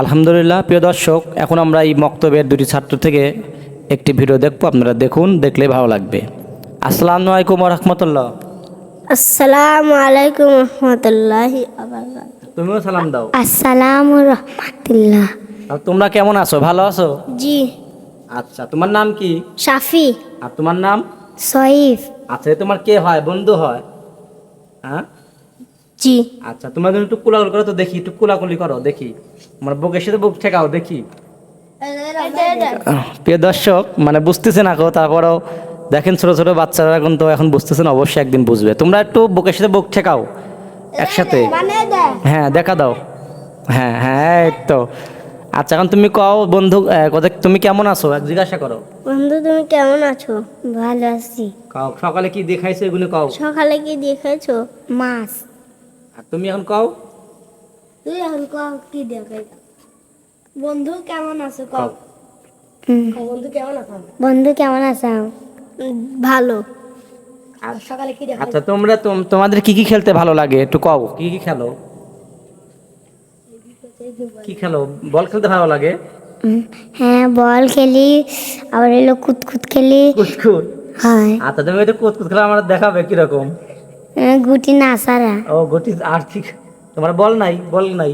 আলহামদুলিল্লাহ প্রিয় দর্শক এখন আমরা এই মক্তবের দুটি ছাত্র থেকে একটি ভিডিও দেখব। আপনারা দেখুন দেখলে ভালো লাগবে। আসসালামু আলাইকুম রহমতুল্লাহ। আসসালামু আলাইকুম রহমতুল্লাহি তুমিও সালাম দাও। আসসালামু রহমতুল্লাহ। তোমরা কেমন আছো? ভালো আছো? জি। আচ্ছা তোমার নাম কি? শাফি। আর তোমার নাম? সইফ আচ্ছা তোমার কে হয়? বন্ধু হয়? হ্যাঁ? জি আচ্ছা তোমরা একটু কুলাকুলি করো তো দেখি একটু কুলাকুলি করো দেখি। আমার বুকের সাথে বুক ঠেকাও দেখি। প্রিয় দর্শক মানে বুঝতেছে না কো তারপরেও দেখেন ছোট ছোট বাচ্চারা এখন তো এখন বুঝতেছেন অবশ্যই একদিন বুঝবে। তোমরা একটু বুকের সাথে বুক ঠেকাও একসাথে। হ্যাঁ দেখা দাও। হ্যাঁ হ্যাঁ এই তো। আচ্ছা এখন তুমি কও বন্ধু কথা তুমি কেমন আছো? এক জিজ্ঞাসা করো। বন্ধু তুমি কেমন আছো? ভালো আছি। কও সকালে কি দেখাইছো এগুলো কও। সকালে কি দেখেছ মাছ। আর তুমি এখন কও। তুই এখন কও কি দেখাই বন্ধু কেমন আছো কও। বন্ধু কেমন আছো? বন্ধু কেমন আছো? ভালো। আর সকালে কি দেখা আচ্ছা তোমরা তোমাদের কি কি খেলতে ভালো লাগে? একটু কও কি কি খেলো? কি খেলো? বল খেলতে ভালো লাগে? হ্যাঁ বল খেলি আবার এলো কুতকুত খেলি। কুতকুত? হ্যাঁ। আচ্ছা তুমি একটু কুতকুত খেলা আমার দেখাবে কীরকম? গুটি না সারা। ও গুটি আর ঠিক তোমার বল নাই বল নাই।